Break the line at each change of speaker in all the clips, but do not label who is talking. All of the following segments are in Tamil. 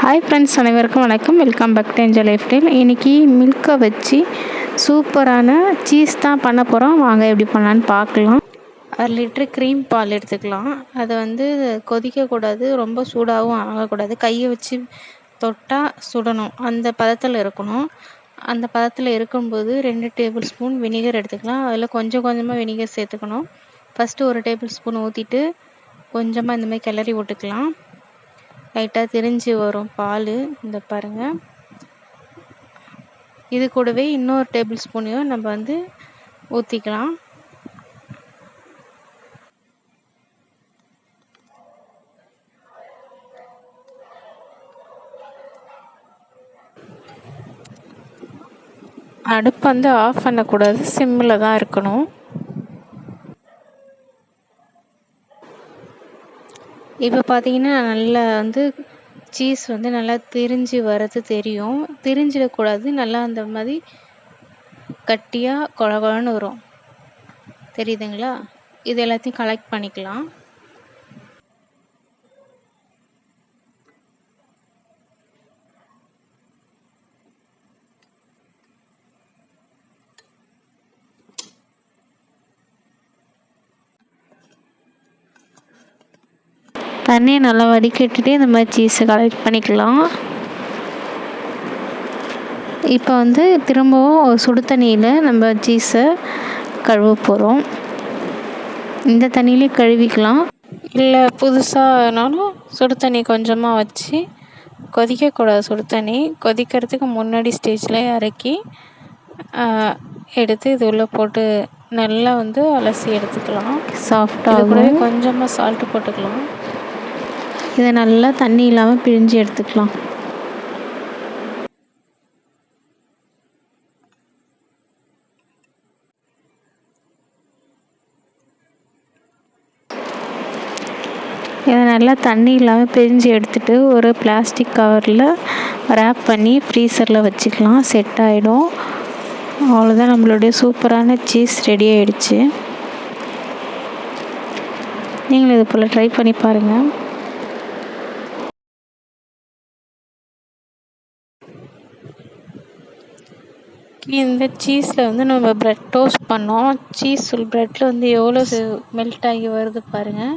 ஹாய் ஃப்ரெண்ட்ஸ் அனைவருக்கும் வணக்கம். Welcome back to enjoy lifestyle இன்றைக்கி மில்கை வச்சு சூப்பரான சீஸ் தான் பண்ண போகிறோம் வாங்க எப்படி பண்ணலான்னு பார்க்கலாம். அரை லிட்ரு க்ரீம் பால் எடுத்துக்கலாம். அதை வந்து கொதிக்கக்கூடாது ரொம்ப சூடாகவும் ஆகக்கூடாது. கையை வச்சு தொட்டால் சுடணும். அந்த பதத்தில் இருக்கணும். அந்த பதத்தில் இருக்கும்போது ரெண்டு டேபிள் ஸ்பூன் வினிகர் எடுத்துக்கலாம். அதில் கொஞ்சம் கொஞ்சமாக வினிகர் சேர்த்துக்கணும். ஃபஸ்ட்டு ஒரு டேபிள் ஸ்பூன் ஊற்றிட்டு கொஞ்சமாக இந்தமாதிரி கிளறி விட்டுக்கலாம். லைட்டாக திரிஞ்சு வரும் பால். இந்த பாருங்கள் இது கூடவே இன்னொரு டேபிள் ஸ்பூனையும் நம்ம வந்து ஊற்றிக்கலாம் அடுப்பு வந்து ஆஃப் பண்ணக்கூடாது. சிம்மில் தான் இருக்கணும். இப்போ பார்த்தீங்கன்னா நல்லா வந்து சீஸ் வந்து நல்லா திரிஞ்சு வர்றது தெரியும். திரிஞ்சிடக்கூடாது நல்லா அந்த மாதிரி கட்டியாக குழகுழன்னு வரும். தெரியுதுங்களா? இது எல்லாத்தையும் கலெக்ட் பண்ணிக்கலாம். தண்ணியை நல்லா வடிகட்டிட்டு இந்த மாதிரி சீஸை கலெக்ட் பண்ணிக்கலாம். இப்போ வந்து திரும்பவும் சுடு தண்ணியில் நம்ம சீஸை கழுவ போகிறோம் இந்த தண்ணியிலே கழுவிக்கலாம். இல்லை புதுசாகனாலும் சுடு தண்ணி கொஞ்சமாக வச்சு கொதிக்கக்கூடாது சுடு தண்ணி. கொதிக்கிறதுக்கு முன்னாடி ஸ்டேஜில் இறக்கி எடுத்து இது உள்ளே போட்டு நல்லா வந்து அலசி எடுத்துக்கலாம். சாஃப்டாக கொஞ்சமாக சால்ட்டு போட்டுக்கலாம். இதை நல்லா தண்ணி இல்லாமல் பிழிஞ்சு எடுத்துக்கலாம். இதை நல்லா தண்ணி இல்லாமல் பிரிஞ்சு எடுத்துகிட்டு ஒரு பிளாஸ்டிக் கவரில் ரேப் பண்ணி ஃப்ரீசரில் வச்சுக்கலாம். செட் ஆகிடும் அவ்வளோதான் நம்மளுடைய சூப்பரான சீஸ் ரெடி ஆகிடுச்சு நீங்களும் இது போல் ட்ரை பண்ணி பாருங்கள் இந்த சீஸில் வந்து நம்ம ப்ரெட் டோஸ்ட் பண்ணோம். சீஸ் ப்ரெட்டில் வந்து எவ்வளோ மெல்ட் ஆகி வருது பாருங்கள்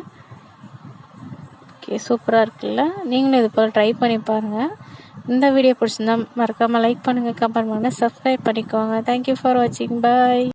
ஓகே சூப்பராக இருக்குல்ல? நீங்களும் இது போல் ட்ரை பண்ணி பாருங்கள் இந்த வீடியோ பிடிச்சிருந்தா மறக்காமல் லைக் பண்ணுங்கள் கமெண்ட் பண்ணுங்கள் சப்ஸ்கிரைப் பண்ணிக்கோங்க. தேங்க்யூ ஃபார் வாட்சிங் பாய்